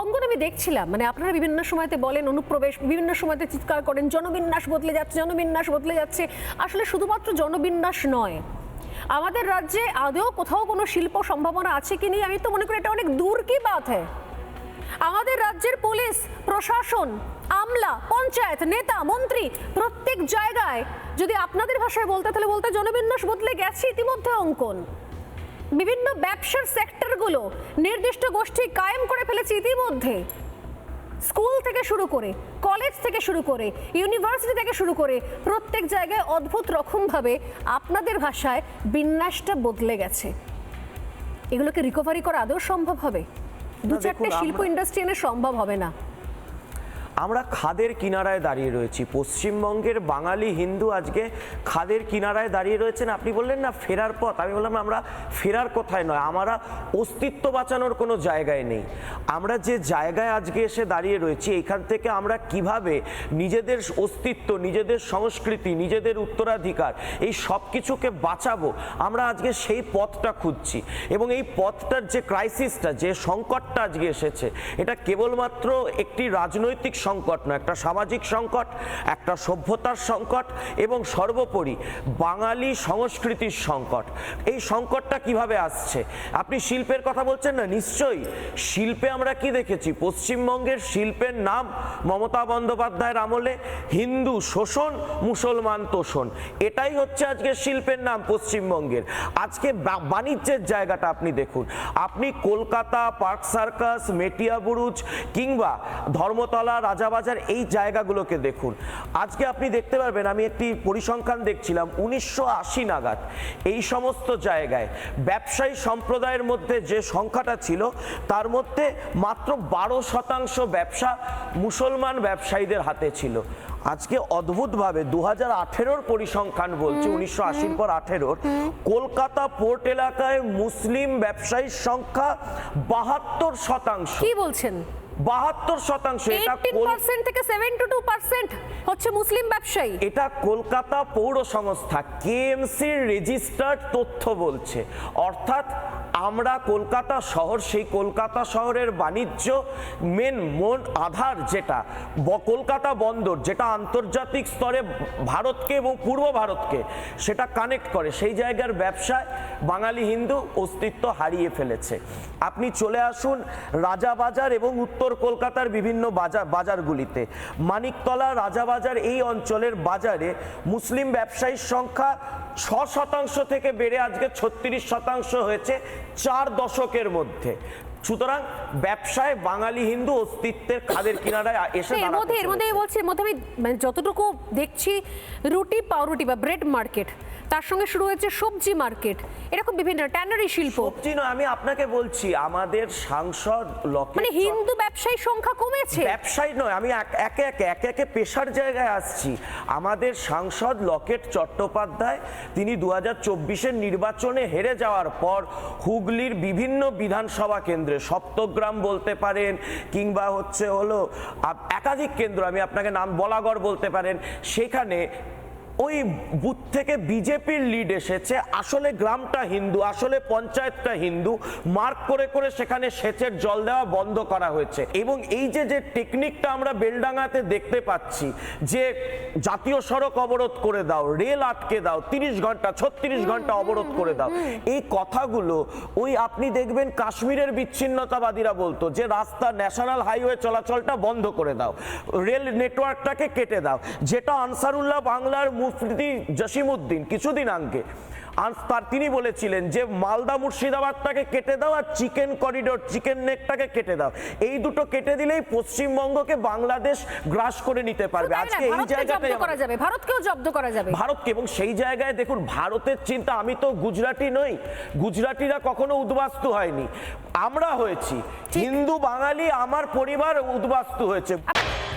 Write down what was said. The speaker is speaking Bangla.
অঙ্গন আমি দেখছিলাম মানে আপনারা বিভিন্ন সময়তে বলেন, অনুপ্রবেশ, বিভিন্ন সময়তে চিৎকার করেন, জনবিন্যাস বদলে যাচ্ছে, জনবিন্যাস বদলে যাচ্ছে। আসলে শুধুমাত্র জনবিন্যাস নয়, আমাদের রাজ্যে আদৌ কোথাও কোনো শিল্প সম্ভাবনা আছে কি নেই? আমি তো মনে করি এটা অনেক দূর কি বাত হ্যাঁ? আমাদের রাজ্যের পুলিশ, প্রশাসন, আমলা, পঞ্চায়েত, নেতা, মন্ত্রী, প্রত্যেক জায়গায় যদি আপনাদের ভাষায় বলতে, তাহলে বলতে জনবিন্যাস বদলে গেছে ইতিমধ্যে অঙ্কন। ব্যবসার সেক্টরগুলো নির্দিষ্ট গোষ্ঠী কায়েম করে ফেলেছে ইতিমধ্যে। স্কুল থেকে শুরু করে কলেজ থেকে শুরু করে ইউনিভার্সিটি থেকে শুরু করে প্রত্যেক জায়গায় অদ্ভুত রকমভাবে আপনাদের ভাষায় বিন্যাসটা বদলে গেছে। এগুলোকে রিকভারি করা আদৌ সম্ভব হবে? দু চারটে শিল্প ইন্ডাস্ট্রি এনে সম্ভব হবে না। আমরা খাদের কিনারায় দাঁড়িয়ে রয়েছি। পশ্চিমবঙ্গের বাঙালি হিন্দু আজকে খাদের কিনারায় দাঁড়িয়ে রয়েছেন। আপনি বললেন না, ফেরার পথ। আমি বললাম, আমরা ফেরার কোথায় নয়, আমরা অস্তিত্ব বাঁচানোর কোনো জায়গায় নেই। আমরা যে জায়গায় আজকে এসে দাঁড়িয়ে রয়েছি, এখান থেকে আমরা কীভাবে নিজেদের অস্তিত্ব, নিজেদের সংস্কৃতি, নিজেদের উত্তরাধিকার, এই সব কিছুকে বাঁচাবো, আমরা আজকে সেই পথটা খুঁজছি। এবং এই পথটার যে ক্রাইসিসটা যে সংকটটা আজকে এসেছে, এটা কেবলমাত্র একটি রাজনৈতিক সংকট নয়, একটা সামাজিক সংকট, একটা সভ্যতার সংকট এবং সর্বোপরি বাঙালি সংস্কৃতির সংকট। এই সংকটটা কীভাবে আসছে? আপনি শিল্পের কথা বলছেন না? নিশ্চয়ই। শিল্পে আমরা কি দেখেছি? পশ্চিমবঙ্গের শিল্পের নাম মমতা বন্দ্যোপাধ্যায়ের আমলে হিন্দু শোষণ, মুসলমান তোষণ। এটাই হচ্ছে আজকে শিল্পের নাম পশ্চিমবঙ্গের। আজকে বাণিজ্যের জায়গাটা আপনি দেখুন। আপনি Kolkata, Park Circus Metiabruz কিংবা ধর্মতলা রাজাবাজার এই জায়গাগুলোকে দেখুন। আজকে আপনি দেখতে পারবেন আমি একটি পরিসংখ্যান দেখছিলাম উনিশশো আশি নাগাদ এই সমস্ত জায়গায় ব্যবসায়ী সম্প্রদায়ের মধ্যে যে সংখ্যাটা ছিল তার মধ্যে মাত্র বারো শতাংশ ব্যবসা মুসলমান ব্যবসায়ীদের হাতে ছিল। আজকে অদ্ভুতভাবে দু হাজার আঠেরোর পরিসংখ্যান বলছে উনিশশো আশির পর আঠেরোর কলকাতা পোর্ট এলাকায় মুসলিম ব্যবসায়ীর সংখ্যা বাহাত্তর শতাংশ। কি বলছেন? বাহাত্তর শতাংশ এটা থেকে সেভেন টু টু পার্সেন্ট হচ্ছে মুসলিম ব্যবসায়ী। এটা কলকাতা পৌর সংস্থা কেএমসির রেজিস্টার্ড তথ্য বলছে। অর্থাৎ আমরা কলকাতা শহর, সেই কলকাতা শহরের বাণিজ্য মেন মন আধার যেটা কলকাতা বন্দর যেটা আন্তর্জাতিক স্তরে ভারতকে এবং পূর্ব ভারতকে সেটা কানেক্ট করে, সেই জায়গার ব্যবসায় বাঙালি হিন্দু অস্তিত্ব হারিয়ে ফেলেছে। আপনি চলে আসুন রাজাবাজার এবং উত্তর কলকাতার বিভিন্ন বাজার বাজারগুলিতে। মানিকতলা রাজাবাজার এই অঞ্চলের বাজারে মুসলিম ব্যবসায়ীর সংখ্যা ছ শতাংশ থেকে বেড়ে আজকে ছত্রিশ শতাংশ হয়েছে চার দশকের মধ্যে। সুতরাং ব্যবসায় বাঙালি হিন্দু অস্তিত্বের খাদের কিনারায় এসে এর মধ্যে এর মধ্যে বলছি এর মধ্যে আমি মানে যতটুকু দেখছি রুটি পাউরুটি বা ব্রেড মার্কেট তার সঙ্গে শুরু হয়েছে সবজি মার্কেট এরকম বিভিন্ন ট্যানারি শিল্প। সবজি নয় আমি আপনাকে বলছি আমাদের সাংসদ মানে হিন্দু ব্যবসায়ীর সংখ্যা কমেছে? ব্যবসায়ী নয় আমি এক- একে একে একে একে পেশার জায়গায় আসছি। আমাদের সাংসদ লকেট চট্টোপাধ্যায় তিনি দু হাজার চব্বিশের নির্বাচনে হেরে যাওয়ার পর হুগলির বিভিন্ন বিধানসভা কেন্দ্রে সপ্তগ্রাম বলতে পারেন কিংবা হচ্ছে হলো একাধিক কেন্দ্র, আমি আপনাকে নাম বলাগড় বলতে পারেন, সেখানে ওই বুথ থেকে বিজেপির লিড এসেছে। আসলে গ্রামটা হিন্দু আসলে পঞ্চায়েতটা হিন্দু। মার্ক করে করে সেখানে সেচের জল দেওয়া বন্ধ করা হয়েছে। এবং এই যে যে টেকনিকটা আমরা বেলডাঙ্গাতে দেখতে পাচ্ছি যে জাতীয় সড়ক অবরোধ করে দাও রেল আটকে দাও তিরিশ ঘণ্টা ছত্রিশ ঘণ্টা অবরোধ করে দাও। এই কথাগুলো ওই আপনি দেখবেন কাশ্মীরের বিচ্ছিন্নতাবাদীরা বলতো যে রাস্তা ন্যাশনাল হাইওয়ে চলাচলটা বন্ধ করে দাও। রেল নেটওয়ার্কটাকে কেটে দাও। যেটা আনসারুল্লাহ বাংলার মুফতি জসিমউদ্দিন কিছুদিন আগে। তার তিনি বলেছিলেন যে মালদা মুর্শিদাবাদটাকে কেটে দাও আর চিকেন করিডোর চিকেন নেকটাকে কেটে দাও। এই দুটো কেটে দিলেই পশ্চিমবঙ্গকে বাংলাদেশ গ্রাস করে নিতে পারবে। আজকে এই জায়গাটাই করা যাবে ভারতকেও জব্দ করা যাবে। ভারতকে এবং সেই জায়গায় দেখুন ভারতের চিন্তা আমি তো গুজরাটি নই গুজরাটিরা কখনো উদ্বাস্তু হয়নি। আমরা হয়েছি হিন্দু বাঙালি আমার পরিবার উদ্বাস্তু হয়েছে।